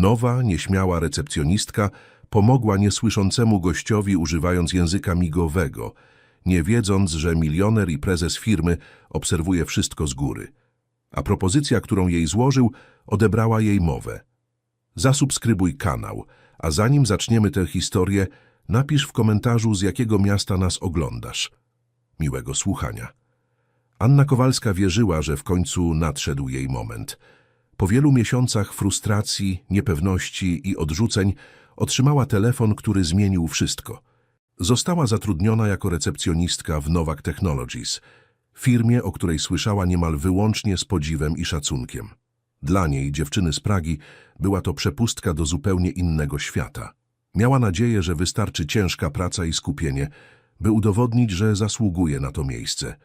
Nowa, nieśmiała recepcjonistka pomogła niesłyszącemu gościowi używając języka migowego, nie wiedząc, że milioner i prezes firmy obserwuje wszystko z góry. A propozycja, którą jej złożył, odebrała jej mowę. Zasubskrybuj kanał, a zanim zaczniemy tę historię, napisz w komentarzu, z jakiego miasta nas oglądasz. Miłego słuchania. Anna Kowalska wierzyła, że w końcu nadszedł jej moment. Po wielu miesiącach frustracji, niepewności i odrzuceń otrzymała telefon, który zmienił wszystko. Została zatrudniona jako recepcjonistka w Nowak Technologies, firmie, o której słyszała niemal wyłącznie z podziwem i szacunkiem. Dla niej, dziewczyny z Pragi, była to przepustka do zupełnie innego świata. Miała nadzieję, że wystarczy ciężka praca i skupienie, by udowodnić, że zasługuje na to miejsce.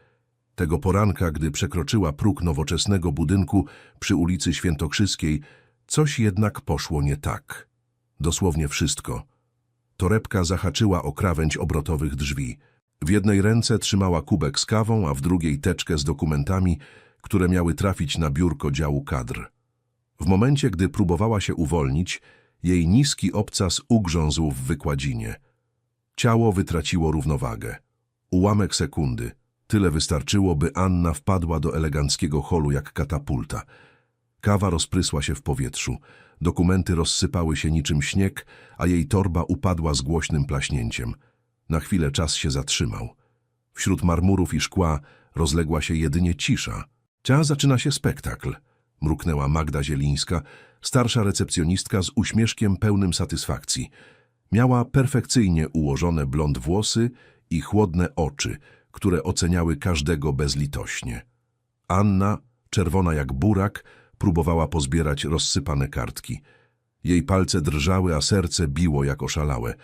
Tego poranka, gdy przekroczyła próg nowoczesnego budynku przy ulicy Świętokrzyskiej, coś jednak poszło nie tak. Dosłownie wszystko. Torebka zahaczyła o krawędź obrotowych drzwi. W jednej ręce trzymała kubek z kawą, a w drugiej teczkę z dokumentami, które miały trafić na biurko działu kadr. W momencie, gdy próbowała się uwolnić, jej niski obcas ugrzązł w wykładzinie. Ciało wytraciło równowagę. Ułamek sekundy. Tyle wystarczyło, by Anna wpadła do eleganckiego holu jak katapulta. Kawa rozprysła się w powietrzu. Dokumenty rozsypały się niczym śnieg, a jej torba upadła z głośnym plaśnięciem. Na chwilę czas się zatrzymał. Wśród marmurów i szkła rozległa się jedynie cisza. Cia zaczyna się spektakl, mruknęła Magda Zielińska, starsza recepcjonistka z uśmieszkiem pełnym satysfakcji. Miała perfekcyjnie ułożone blond włosy i chłodne oczy, które oceniały każdego bezlitośnie. Anna, czerwona jak burak, próbowała pozbierać rozsypane kartki. Jej palce drżały, a serce biło jak oszalałe.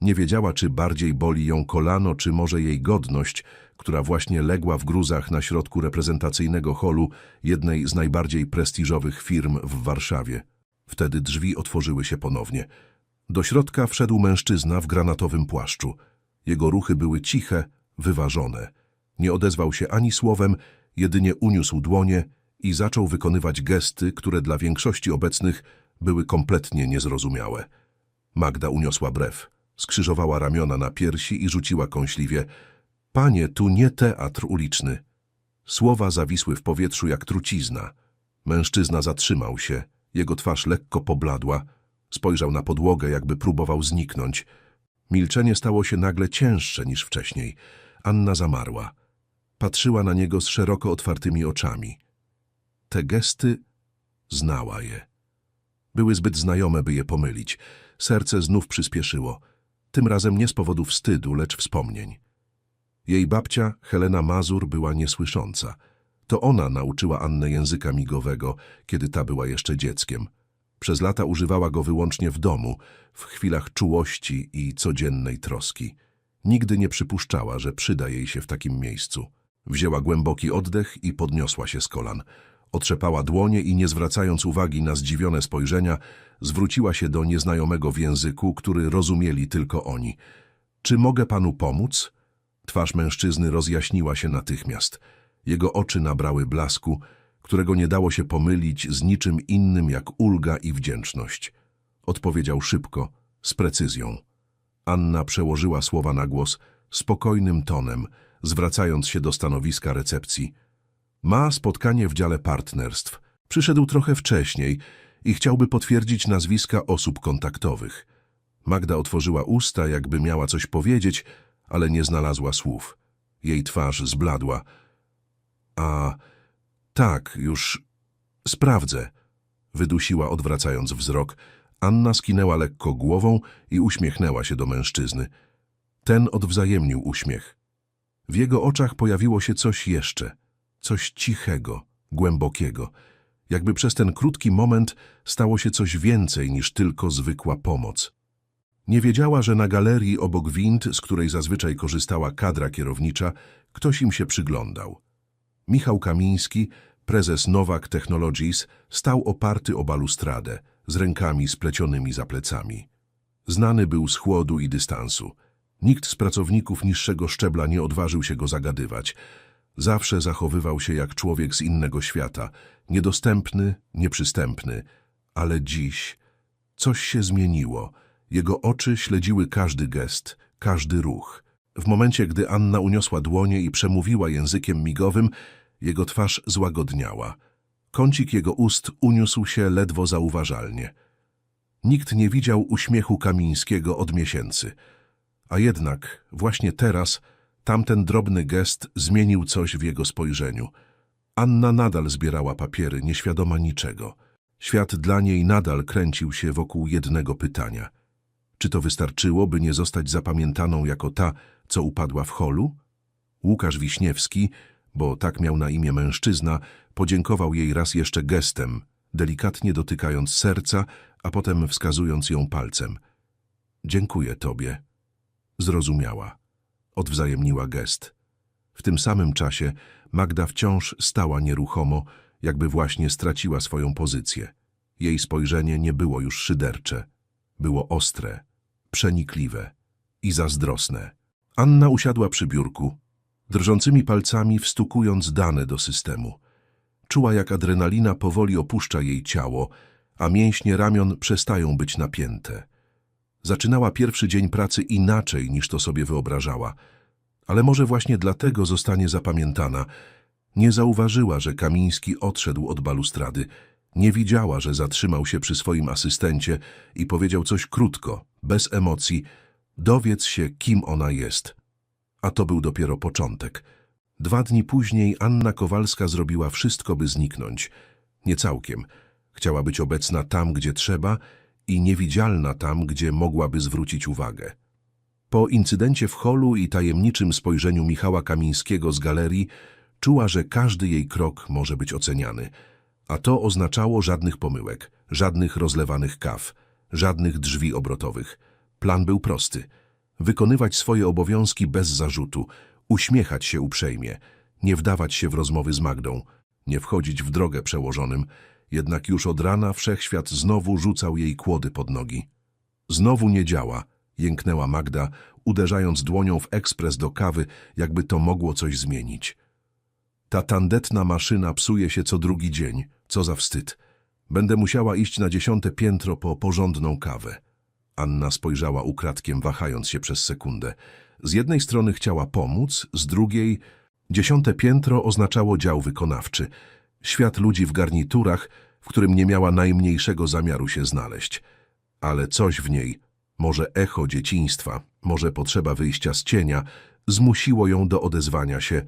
Nie wiedziała, czy bardziej boli ją kolano, czy może jej godność, która właśnie legła w gruzach na środku reprezentacyjnego holu jednej z najbardziej prestiżowych firm w Warszawie. Wtedy drzwi otworzyły się ponownie. Do środka wszedł mężczyzna w granatowym płaszczu. Jego ruchy były ciche, wyważone. Nie odezwał się ani słowem, jedynie uniósł dłonie i zaczął wykonywać gesty, które dla większości obecnych były kompletnie niezrozumiałe. Magda uniosła brew, skrzyżowała ramiona na piersi i rzuciła kąśliwie – Panie, tu nie teatr uliczny. Słowa zawisły w powietrzu jak trucizna. Mężczyzna zatrzymał się, jego twarz lekko pobladła, spojrzał na podłogę, jakby próbował zniknąć. Milczenie stało się nagle cięższe niż wcześniej. Anna zamarła. Patrzyła na niego z szeroko otwartymi oczami. Te gesty znała je. Były zbyt znajome, by je pomylić. Serce znów przyspieszyło. Tym razem nie z powodu wstydu, lecz wspomnień. Jej babcia, Helena Mazur, była niesłysząca. To ona nauczyła Annę języka migowego, kiedy ta była jeszcze dzieckiem. Przez lata używała go wyłącznie w domu, w chwilach czułości i codziennej troski. Nigdy nie przypuszczała, że przyda jej się w takim miejscu. Wzięła głęboki oddech i podniosła się z kolan. Otrzepała dłonie i nie zwracając uwagi na zdziwione spojrzenia, zwróciła się do nieznajomego w języku, który rozumieli tylko oni. Czy mogę panu pomóc? Twarz mężczyzny rozjaśniła się natychmiast. Jego oczy nabrały blasku, którego nie dało się pomylić z niczym innym jak ulga i wdzięczność. Odpowiedział szybko, z precyzją. Anna przełożyła słowa na głos spokojnym tonem, zwracając się do stanowiska recepcji. Ma spotkanie w dziale partnerstw. Przyszedł trochę wcześniej i chciałby potwierdzić nazwiska osób kontaktowych. Magda otworzyła usta, jakby miała coś powiedzieć, ale nie znalazła słów. Jej twarz zbladła. A tak, już sprawdzę, wydusiła odwracając wzrok. Anna skinęła lekko głową i uśmiechnęła się do mężczyzny. Ten odwzajemnił uśmiech. W jego oczach pojawiło się coś jeszcze, coś cichego, głębokiego. Jakby przez ten krótki moment stało się coś więcej niż tylko zwykła pomoc. Nie wiedziała, że na galerii obok wind, z której zazwyczaj korzystała kadra kierownicza, ktoś im się przyglądał. Michał Kamiński, prezes Nowak Technologies, stał oparty o balustradę, z rękami splecionymi za plecami. Znany był z chłodu i dystansu. Nikt z pracowników niższego szczebla nie odważył się go zagadywać. Zawsze zachowywał się jak człowiek z innego świata, niedostępny, nieprzystępny, ale dziś Coś się zmieniło. Jego oczy śledziły każdy gest, każdy ruch. W momencie, gdy Anna uniosła dłonie i przemówiła językiem migowym, jego twarz złagodniała. Kącik jego ust uniósł się ledwo zauważalnie. Nikt nie widział uśmiechu Kamińskiego od miesięcy. A jednak właśnie teraz tamten drobny gest zmienił coś w jego spojrzeniu. Anna nadal zbierała papiery, nieświadoma niczego. Świat dla niej nadal kręcił się wokół jednego pytania. Czy to wystarczyło, by nie zostać zapamiętaną jako ta, co upadła w holu? Łukasz Wiśniewski, bo tak miał na imię mężczyzna, podziękował jej raz jeszcze gestem, delikatnie dotykając serca, a potem wskazując ją palcem. Dziękuję tobie. Zrozumiała. Odwzajemniła gest. W tym samym czasie Magda wciąż stała nieruchomo, jakby właśnie straciła swoją pozycję. Jej spojrzenie nie było już szydercze. Było ostre, przenikliwe i zazdrosne. Anna usiadła przy biurku, drżącymi palcami wstukując dane do systemu. Czuła, jak adrenalina powoli opuszcza jej ciało, a mięśnie ramion przestają być napięte. Zaczynała pierwszy dzień pracy inaczej, niż to sobie wyobrażała, ale może właśnie dlatego zostanie zapamiętana. Nie zauważyła, że Kamiński odszedł od balustrady, nie widziała, że zatrzymał się przy swoim asystencie i powiedział coś krótko, bez emocji, dowiedz się, kim ona jest. A to był dopiero początek. Dwa dni później Anna Kowalska zrobiła wszystko, by zniknąć. Nie całkiem. Chciała być obecna tam, gdzie trzeba i niewidzialna tam, gdzie mogłaby zwrócić uwagę. Po incydencie w holu i tajemniczym spojrzeniu Michała Kamińskiego z galerii czuła, że każdy jej krok może być oceniany. A to oznaczało żadnych pomyłek, żadnych rozlewanych kaw, żadnych drzwi obrotowych. Plan był prosty. Wykonywać swoje obowiązki bez zarzutu, uśmiechać się uprzejmie, nie wdawać się w rozmowy z Magdą, nie wchodzić w drogę przełożonym, jednak już od rana wszechświat znowu rzucał jej kłody pod nogi. Znowu nie działa, jęknęła Magda, uderzając dłonią w ekspres do kawy, jakby to mogło coś zmienić. Ta tandetna maszyna psuje się co drugi dzień, co za wstyd. Będę musiała iść na dziesiąte piętro po porządną kawę. Anna spojrzała ukradkiem, wahając się przez sekundę. Z jednej strony chciała pomóc, z drugiej... Dziesiąte piętro oznaczało dział wykonawczy. Świat ludzi w garniturach, w którym nie miała najmniejszego zamiaru się znaleźć. Ale coś w niej, może echo dzieciństwa, może potrzeba wyjścia z cienia, zmusiło ją do odezwania się.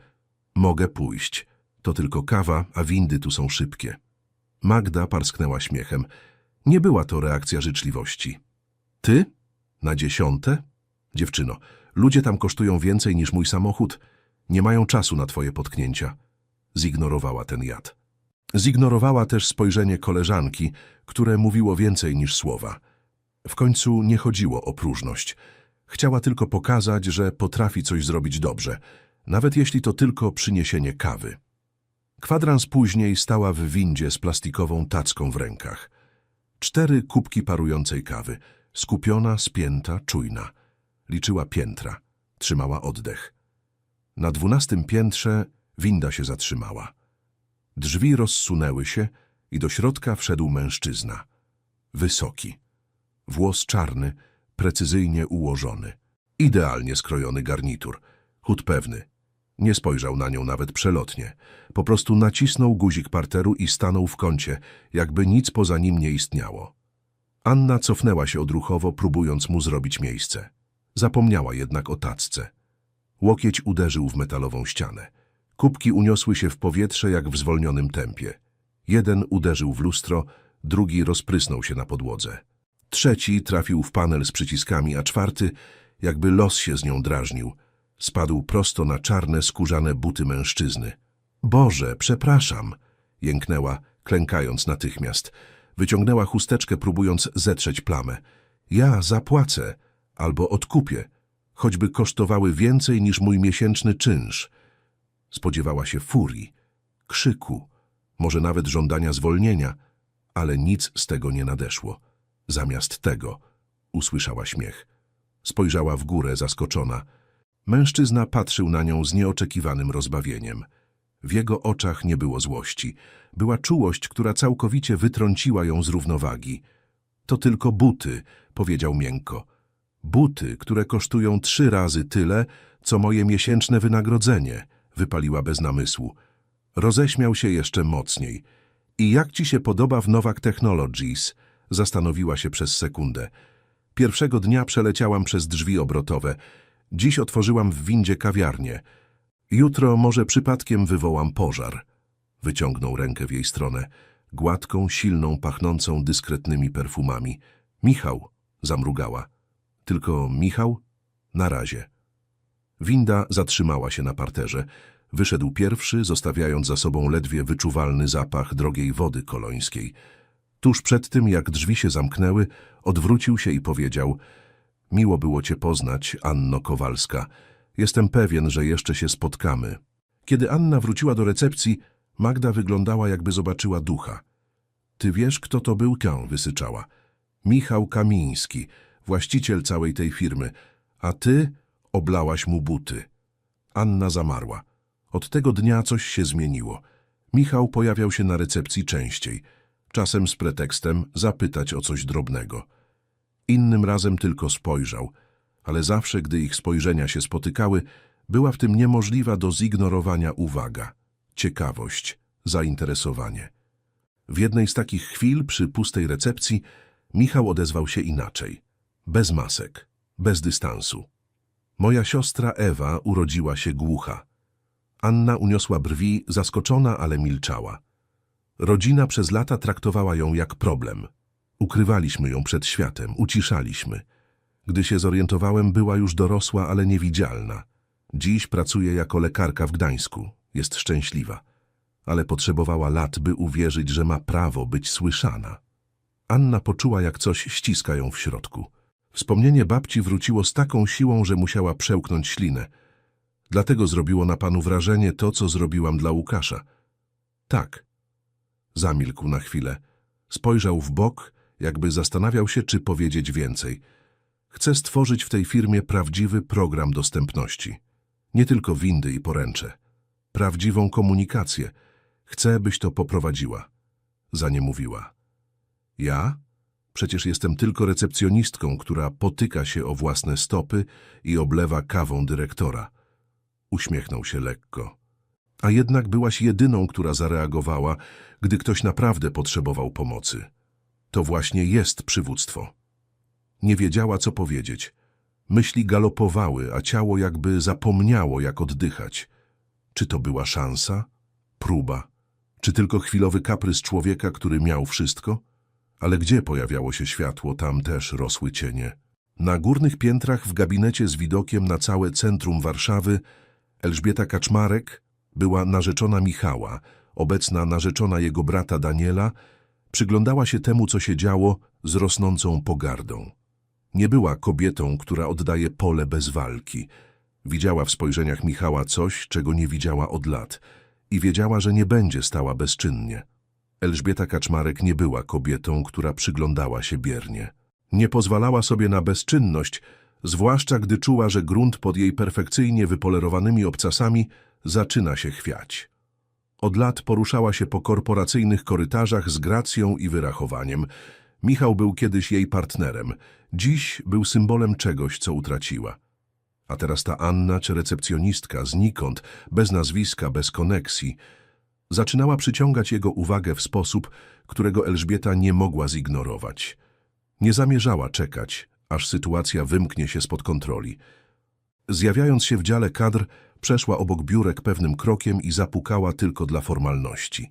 Mogę pójść. To tylko kawa, a windy tu są szybkie. Magda parsknęła śmiechem. Nie była to reakcja życzliwości. Ty? Na dziesiąte? Dziewczyno, ludzie tam kosztują więcej niż mój samochód. Nie mają czasu na twoje potknięcia. Zignorowała ten jad. Zignorowała też spojrzenie koleżanki, które mówiło więcej niż słowa. W końcu nie chodziło o próżność. Chciała tylko pokazać, że potrafi coś zrobić dobrze, nawet jeśli to tylko przyniesienie kawy. Kwadrans później stała w windzie z plastikową tacką w rękach. Cztery kubki parującej kawy, skupiona, spięta, czujna. Liczyła piętra, trzymała oddech. Na dwunastym piętrze winda się zatrzymała. Drzwi rozsunęły się i do środka wszedł mężczyzna. Wysoki. Włos czarny, precyzyjnie ułożony. Idealnie skrojony garnitur. Chód pewny. Nie spojrzał na nią nawet przelotnie. Po prostu nacisnął guzik parteru i stanął w kącie, jakby nic poza nim nie istniało. Anna cofnęła się odruchowo, próbując mu zrobić miejsce. Zapomniała jednak o tacce. Łokieć uderzył w metalową ścianę. Kubki uniosły się w powietrze jak w zwolnionym tempie. Jeden uderzył w lustro, drugi rozprysnął się na podłodze. Trzeci trafił w panel z przyciskami, a czwarty, jakby los się z nią drażnił, spadł prosto na czarne, skórzane buty mężczyzny. Boże, przepraszam, jęknęła, klękając natychmiast. Wyciągnęła chusteczkę, próbując zetrzeć plamę. Ja zapłacę, albo odkupię, choćby kosztowały więcej niż mój miesięczny czynsz. Spodziewała się furii, krzyku, może nawet żądania zwolnienia, ale nic z tego nie nadeszło. Zamiast tego usłyszała śmiech. Spojrzała w górę, zaskoczona. Mężczyzna patrzył na nią z nieoczekiwanym rozbawieniem. W jego oczach nie było złości. Była czułość, która całkowicie wytrąciła ją z równowagi. To tylko buty, powiedział miękko. Buty, które kosztują trzy razy tyle, co moje miesięczne wynagrodzenie, wypaliła bez namysłu. Roześmiał się jeszcze mocniej. I jak ci się podoba w Nowak Technologies? Zastanowiła się przez sekundę. Pierwszego dnia przeleciałam przez drzwi obrotowe. Dziś otworzyłam w windzie kawiarnię. Jutro może przypadkiem wywołam pożar. Wyciągnął rękę w jej stronę, gładką, silną, pachnącą dyskretnymi perfumami. Michał, zamrugała. Tylko Michał? Na razie. Winda zatrzymała się na parterze. Wyszedł pierwszy, zostawiając za sobą ledwie wyczuwalny zapach drogiej wody kolońskiej. Tuż przed tym, jak drzwi się zamknęły, odwrócił się i powiedział Miło było cię poznać, Anno Kowalska. Jestem pewien, że jeszcze się spotkamy. Kiedy Anna wróciła do recepcji, Magda wyglądała, jakby zobaczyła ducha. Ty wiesz, kto to był? Kę, wysyczała. Michał Kamiński, właściciel całej tej firmy. A ty oblałaś mu buty. Anna zamarła. Od tego dnia coś się zmieniło. Michał pojawiał się na recepcji częściej, czasem z pretekstem zapytać o coś drobnego. Innym razem tylko spojrzał, ale zawsze, gdy ich spojrzenia się spotykały, była w tym niemożliwa do zignorowania uwaga, ciekawość, zainteresowanie. W jednej z takich chwil przy pustej recepcji Michał odezwał się inaczej. Bez masek, bez dystansu. Moja siostra Ewa urodziła się głucha. Anna uniosła brwi, zaskoczona, ale milczała. Rodzina przez lata traktowała ją jak problem. Ukrywaliśmy ją przed światem, uciszaliśmy. Gdy się zorientowałem, była już dorosła, ale niewidzialna. Dziś pracuje jako lekarka w Gdańsku. Jest szczęśliwa. Ale potrzebowała lat, by uwierzyć, że ma prawo być słyszana. Anna poczuła, jak coś ściska ją w środku. Wspomnienie babci wróciło z taką siłą, że musiała przełknąć ślinę. Dlatego zrobiło na panu wrażenie to, co zrobiłam dla Łukasza. Tak. Zamilkł na chwilę. Spojrzał w bok, jakby zastanawiał się, czy powiedzieć więcej. Chcę stworzyć w tej firmie prawdziwy program dostępności. Nie tylko windy i poręcze. Prawdziwą komunikację. Chcę, byś to poprowadziła. Za nie mówiła. Ja? Przecież jestem tylko recepcjonistką, która potyka się o własne stopy i oblewa kawą dyrektora. Uśmiechnął się lekko. A jednak byłaś jedyną, która zareagowała, gdy ktoś naprawdę potrzebował pomocy. To właśnie jest przywództwo. Nie wiedziała, co powiedzieć. Myśli galopowały, a ciało jakby zapomniało, jak oddychać. Czy to była szansa? Próba? Czy tylko chwilowy kaprys człowieka, który miał wszystko? Ale gdzie pojawiało się światło, tam też rosły cienie. Na górnych piętrach w gabinecie z widokiem na całe centrum Warszawy Elżbieta Kaczmarek była narzeczona Michała, obecna narzeczona jego brata Daniela, przyglądała się temu, co się działo, z rosnącą pogardą. Nie była kobietą, która oddaje pole bez walki. Widziała w spojrzeniach Michała coś, czego nie widziała od lat i wiedziała, że nie będzie stała bezczynnie. Elżbieta Kaczmarek nie była kobietą, która przyglądała się biernie. Nie pozwalała sobie na bezczynność, zwłaszcza gdy czuła, że grunt pod jej perfekcyjnie wypolerowanymi obcasami zaczyna się chwiać. Od lat poruszała się po korporacyjnych korytarzach z gracją i wyrachowaniem. Michał był kiedyś jej partnerem, dziś był symbolem czegoś, co utraciła. A teraz ta Anna czy recepcjonistka znikąd, bez nazwiska, bez koneksji, zaczynała przyciągać jego uwagę w sposób, którego Elżbieta nie mogła zignorować. Nie zamierzała czekać, aż sytuacja wymknie się spod kontroli. Zjawiając się w dziale kadr, przeszła obok biurek pewnym krokiem i zapukała tylko dla formalności.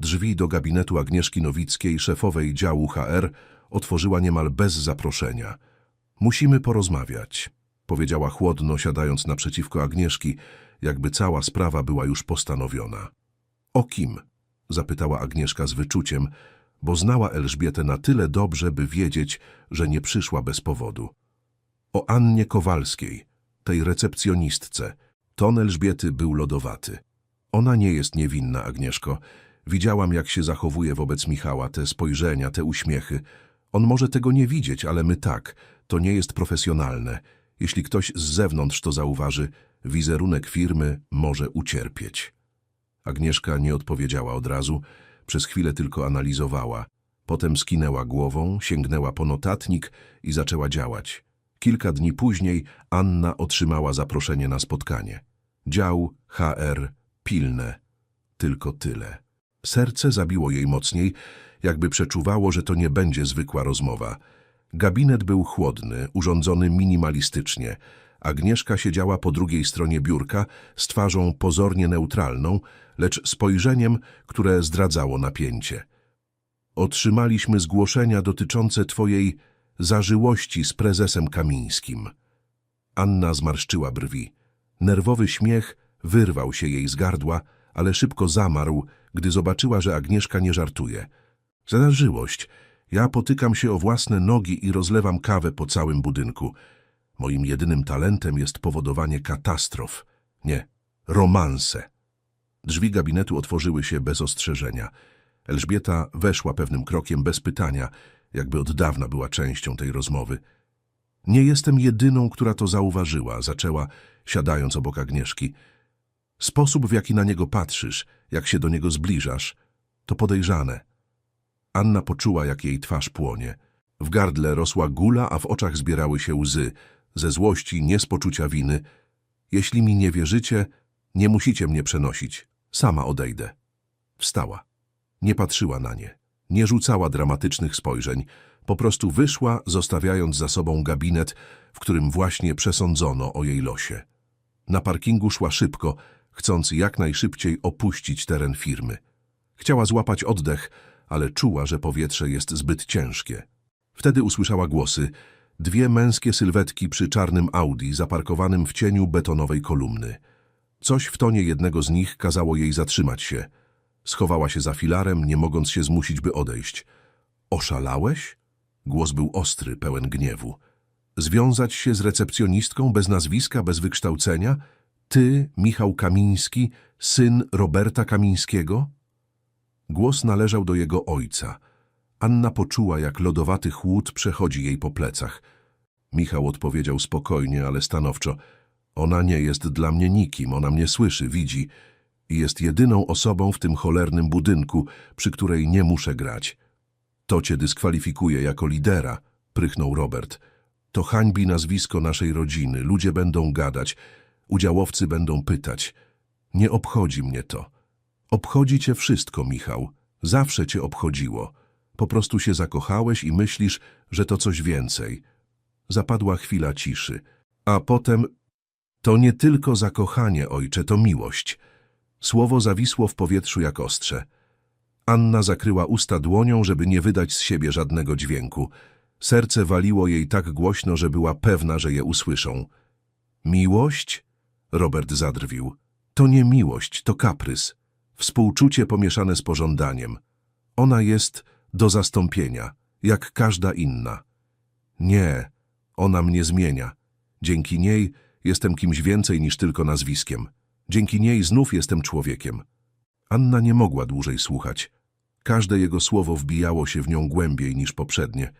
Drzwi do gabinetu Agnieszki Nowickiej, szefowej działu HR, otworzyła niemal bez zaproszenia. Musimy porozmawiać, powiedziała chłodno, siadając naprzeciwko Agnieszki, jakby cała sprawa była już postanowiona. O kim? zapytała Agnieszka z wyczuciem, bo znała Elżbietę na tyle dobrze, by wiedzieć, że nie przyszła bez powodu. O Annie Kowalskiej, tej recepcjonistce. Ton Elżbiety był lodowaty. Ona nie jest niewinna, Agnieszko. Widziałam, jak się zachowuje wobec Michała, te spojrzenia, te uśmiechy. On może tego nie widzieć, ale my tak. To nie jest profesjonalne. Jeśli ktoś z zewnątrz to zauważy, wizerunek firmy może ucierpieć. Agnieszka nie odpowiedziała od razu, przez chwilę tylko analizowała. Potem skinęła głową, sięgnęła po notatnik i zaczęła działać. Kilka dni później Anna otrzymała zaproszenie na spotkanie. Dział HR pilne. Tylko tyle. Serce zabiło jej mocniej, jakby przeczuwało, że to nie będzie zwykła rozmowa. Gabinet był chłodny, urządzony minimalistycznie. Agnieszka siedziała po drugiej stronie biurka z twarzą pozornie neutralną, lecz spojrzeniem, które zdradzało napięcie. Otrzymaliśmy zgłoszenia dotyczące twojej zażyłości z prezesem Kamińskim. Anna zmarszczyła brwi. Nerwowy śmiech wyrwał się jej z gardła, ale szybko zamarł, gdy zobaczyła, że Agnieszka nie żartuje. Zadarzyłość. Ja potykam się o własne nogi i rozlewam kawę po całym budynku. Moim jedynym talentem jest powodowanie katastrof. Nie, romanse. Drzwi gabinetu otworzyły się bez ostrzeżenia. Elżbieta weszła pewnym krokiem bez pytania, jakby od dawna była częścią tej rozmowy. Nie jestem jedyną, która to zauważyła, zaczęła, siadając obok Agnieszki. Sposób, w jaki na niego patrzysz, jak się do niego zbliżasz, to podejrzane. Anna poczuła, jak jej twarz płonie. W gardle rosła gula, a w oczach zbierały się łzy, ze złości, nie z poczucia winy. Jeśli mi nie wierzycie, nie musicie mnie przenosić. Sama odejdę. Wstała. Nie patrzyła na nie. Nie rzucała dramatycznych spojrzeń. Po prostu wyszła, zostawiając za sobą gabinet, w którym właśnie przesądzono o jej losie. Na parkingu szła szybko, chcąc jak najszybciej opuścić teren firmy. Chciała złapać oddech, ale czuła, że powietrze jest zbyt ciężkie. Wtedy usłyszała głosy, dwie męskie sylwetki przy czarnym Audi zaparkowanym w cieniu betonowej kolumny. Coś w tonie jednego z nich kazało jej zatrzymać się. Schowała się za filarem, nie mogąc się zmusić, by odejść. Oszalałeś? Głos był ostry, pełen gniewu. Związać się z recepcjonistką bez nazwiska, bez wykształcenia? Ty, Michał Kamiński, syn Roberta Kamińskiego? Głos należał do jego ojca. Anna poczuła, jak lodowaty chłód przechodzi jej po plecach. Michał odpowiedział spokojnie, ale stanowczo. Ona nie jest dla mnie nikim, ona mnie słyszy, widzi i jest jedyną osobą w tym cholernym budynku, przy której nie muszę grać. To cię dyskwalifikuje jako lidera, prychnął Robert. To hańbi nazwisko naszej rodziny, ludzie będą gadać, udziałowcy będą pytać. Nie obchodzi mnie to. Obchodzi cię wszystko, Michał. Zawsze cię obchodziło. Po prostu się zakochałeś i myślisz, że to coś więcej. Zapadła chwila ciszy. A potem... To nie tylko zakochanie, ojcze, to miłość. Słowo zawisło w powietrzu jak ostrze. Anna zakryła usta dłonią, żeby nie wydać z siebie żadnego dźwięku. Serce waliło jej tak głośno, że była pewna, że je usłyszą. Miłość? Robert zadrwił. To nie miłość, to kaprys. Współczucie pomieszane z pożądaniem. Ona jest do zastąpienia, jak każda inna. Nie, ona mnie zmienia. Dzięki niej jestem kimś więcej niż tylko nazwiskiem. Dzięki niej znów jestem człowiekiem. Anna nie mogła dłużej słuchać. Każde jego słowo wbijało się w nią głębiej niż poprzednie.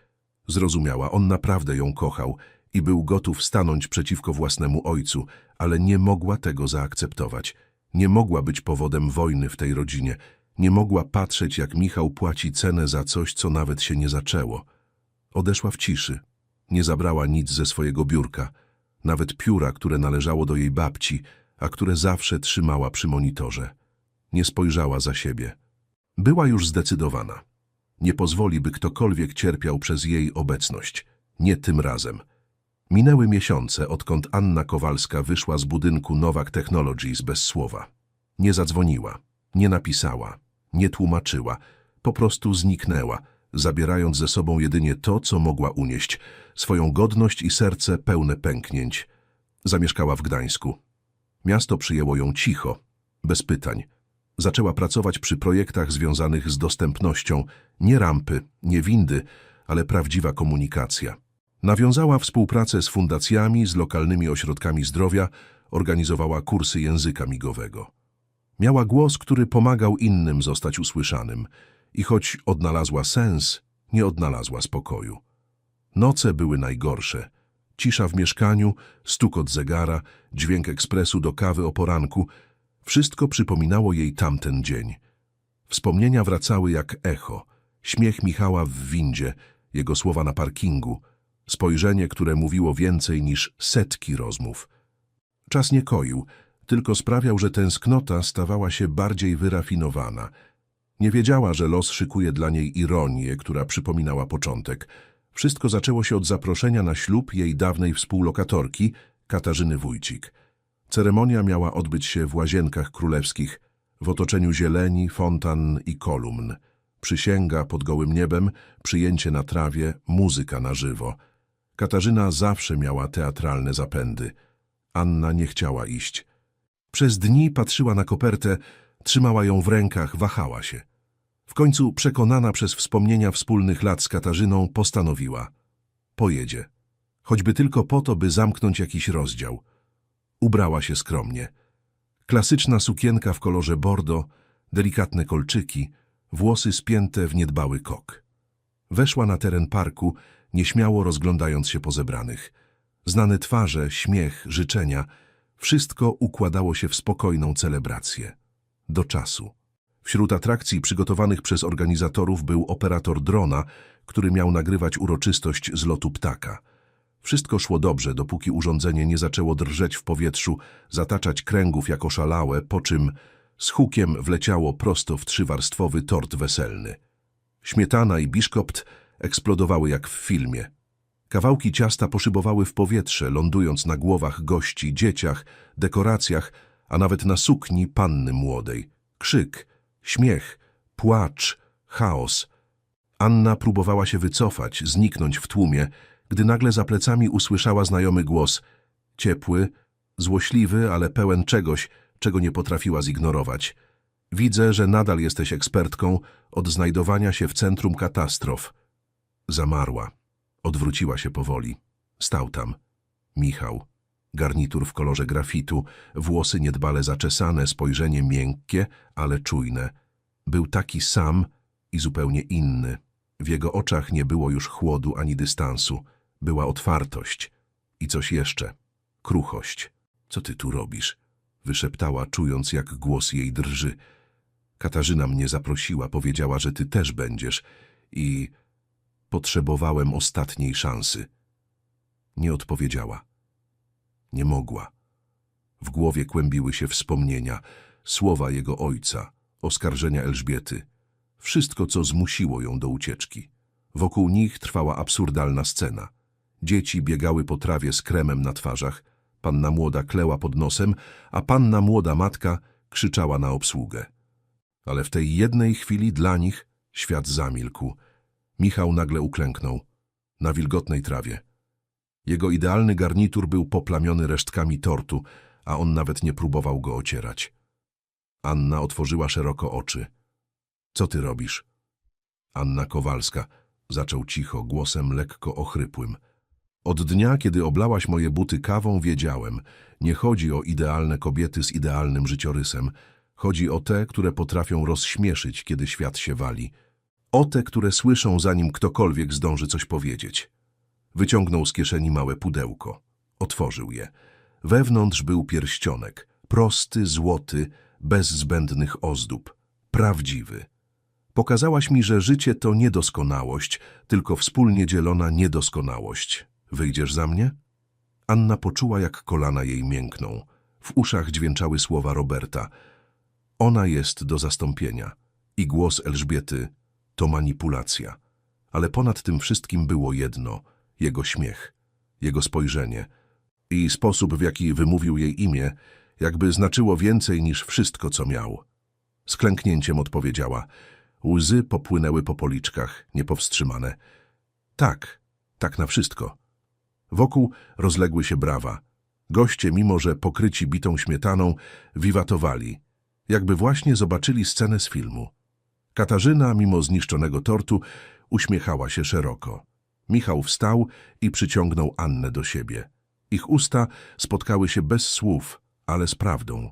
Zrozumiała, on naprawdę ją kochał i był gotów stanąć przeciwko własnemu ojcu, ale nie mogła tego zaakceptować. Nie mogła być powodem wojny w tej rodzinie. Nie mogła patrzeć, jak Michał płaci cenę za coś, co nawet się nie zaczęło. Odeszła w ciszy. Nie zabrała nic ze swojego biurka. Nawet pióra, które należało do jej babci, a które zawsze trzymała przy monitorze. Nie spojrzała za siebie. Była już zdecydowana. Nie pozwoli, by ktokolwiek cierpiał przez jej obecność. Nie tym razem. Minęły miesiące, odkąd Anna Kowalska wyszła z budynku Nowak Technologies bez słowa. Nie zadzwoniła, nie napisała, nie tłumaczyła, po prostu zniknęła, zabierając ze sobą jedynie to, co mogła unieść, swoją godność i serce pełne pęknięć. Zamieszkała w Gdańsku. Miasto przyjęło ją cicho, bez pytań. Zaczęła pracować przy projektach związanych z dostępnością, nie rampy, nie windy, ale prawdziwa komunikacja. Nawiązała współpracę z fundacjami, z lokalnymi ośrodkami zdrowia, organizowała kursy języka migowego. Miała głos, który pomagał innym zostać usłyszanym i choć odnalazła sens, nie odnalazła spokoju. Noce były najgorsze. Cisza w mieszkaniu, stukot zegara, dźwięk ekspresu do kawy o poranku. Wszystko przypominało jej tamten dzień. Wspomnienia wracały jak echo. Śmiech Michała w windzie, jego słowa na parkingu, spojrzenie, które mówiło więcej niż setki rozmów. Czas nie koił, tylko sprawiał, że tęsknota stawała się bardziej wyrafinowana. Nie wiedziała, że los szykuje dla niej ironię, która przypominała początek. Wszystko zaczęło się od zaproszenia na ślub jej dawnej współlokatorki, Katarzyny Wójcik. Ceremonia miała odbyć się w łazienkach królewskich, w otoczeniu zieleni, fontan i kolumn. Przysięga pod gołym niebem, przyjęcie na trawie, muzyka na żywo. Katarzyna zawsze miała teatralne zapędy. Anna nie chciała iść. Przez dni patrzyła na kopertę, trzymała ją w rękach, wahała się. W końcu, przekonana przez wspomnienia wspólnych lat z Katarzyną, postanowiła. Pojedzie. Choćby tylko po to, by zamknąć jakiś rozdział. Ubrała się skromnie. Klasyczna sukienka w kolorze bordo, delikatne kolczyki, włosy spięte w niedbały kok. Weszła na teren parku, nieśmiało rozglądając się po zebranych. Znane twarze, śmiech, życzenia, wszystko układało się w spokojną celebrację. Do czasu. Wśród atrakcji przygotowanych przez organizatorów był operator drona, który miał nagrywać uroczystość z lotu ptaka. Wszystko szło dobrze, dopóki urządzenie nie zaczęło drżeć w powietrzu, zataczać kręgów jako szalałe, po czym z hukiem wleciało prosto w trzywarstwowy tort weselny. Śmietana i biszkopt eksplodowały jak w filmie. Kawałki ciasta poszybowały w powietrze, lądując na głowach gości, dzieciach, dekoracjach, a nawet na sukni panny młodej. Krzyk, śmiech, płacz, chaos. Anna próbowała się wycofać, zniknąć w tłumie, gdy nagle za plecami usłyszała znajomy głos. Ciepły, złośliwy, ale pełen czegoś, czego nie potrafiła zignorować. Widzę, że nadal jesteś ekspertką od znajdowania się w centrum katastrof. Zamarła. Odwróciła się powoli. Stał tam. Michał. Garnitur w kolorze grafitu, włosy niedbale zaczesane, spojrzenie miękkie, ale czujne. Był taki sam i zupełnie inny. W jego oczach nie było już chłodu ani dystansu. Była otwartość. I coś jeszcze. Kruchość. Co ty tu robisz? Wyszeptała, czując jak głos jej drży. Katarzyna mnie zaprosiła, powiedziała, że ty też będziesz. I potrzebowałem ostatniej szansy. Nie odpowiedziała. Nie mogła. W głowie kłębiły się wspomnienia, słowa jego ojca, oskarżenia Elżbiety. Wszystko, co zmusiło ją do ucieczki. Wokół nich trwała absurdalna scena. Dzieci biegały po trawie z kremem na twarzach, panna młoda kleła pod nosem, a panna młoda matka krzyczała na obsługę. Ale w tej jednej chwili dla nich świat zamilkł. Michał nagle uklęknął. Na wilgotnej trawie. Jego idealny garnitur był poplamiony resztkami tortu, a on nawet nie próbował go ocierać. Anna otworzyła szeroko oczy. Co ty robisz? Anna Kowalska, zaczął cicho, głosem lekko ochrypłym. Od dnia, kiedy oblałaś moje buty kawą, wiedziałem, nie chodzi o idealne kobiety z idealnym życiorysem. Chodzi o te, które potrafią rozśmieszyć, kiedy świat się wali. O te, które słyszą, zanim ktokolwiek zdąży coś powiedzieć. Wyciągnął z kieszeni małe pudełko. Otworzył je. Wewnątrz był pierścionek. Prosty, złoty, bez zbędnych ozdób. Prawdziwy. Pokazałaś mi, że życie to niedoskonałość, tylko wspólnie dzielona niedoskonałość. Wyjdziesz za mnie? Anna poczuła, jak kolana jej miękną. W uszach dźwięczały słowa Roberta. Ona jest do zastąpienia. I głos Elżbiety to manipulacja. Ale ponad tym wszystkim było jedno – jego śmiech, jego spojrzenie i sposób, w jaki wymówił jej imię, jakby znaczyło więcej niż wszystko, co miał. Z klęknięciem odpowiedziała. Łzy popłynęły po policzkach, niepowstrzymane. Tak, tak na wszystko. Wokół rozległy się brawa. Goście, mimo że pokryci bitą śmietaną, wiwatowali, jakby właśnie zobaczyli scenę z filmu. Katarzyna, mimo zniszczonego tortu, uśmiechała się szeroko. Michał wstał i przyciągnął Annę do siebie. Ich usta spotkały się bez słów, ale z prawdą.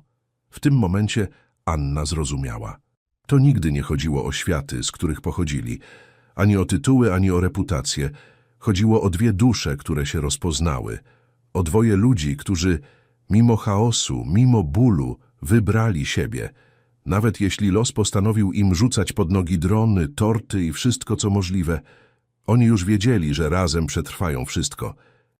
W tym momencie Anna zrozumiała. To nigdy nie chodziło o światy, z których pochodzili, ani o tytuły, ani o reputację. Chodziło o dwie dusze, które się rozpoznały, o dwoje ludzi, którzy mimo chaosu, mimo bólu wybrali siebie, Nawet jeśli los postanowił im rzucać pod nogi drony, torty i wszystko co możliwe, oni już wiedzieli, że razem przetrwają wszystko –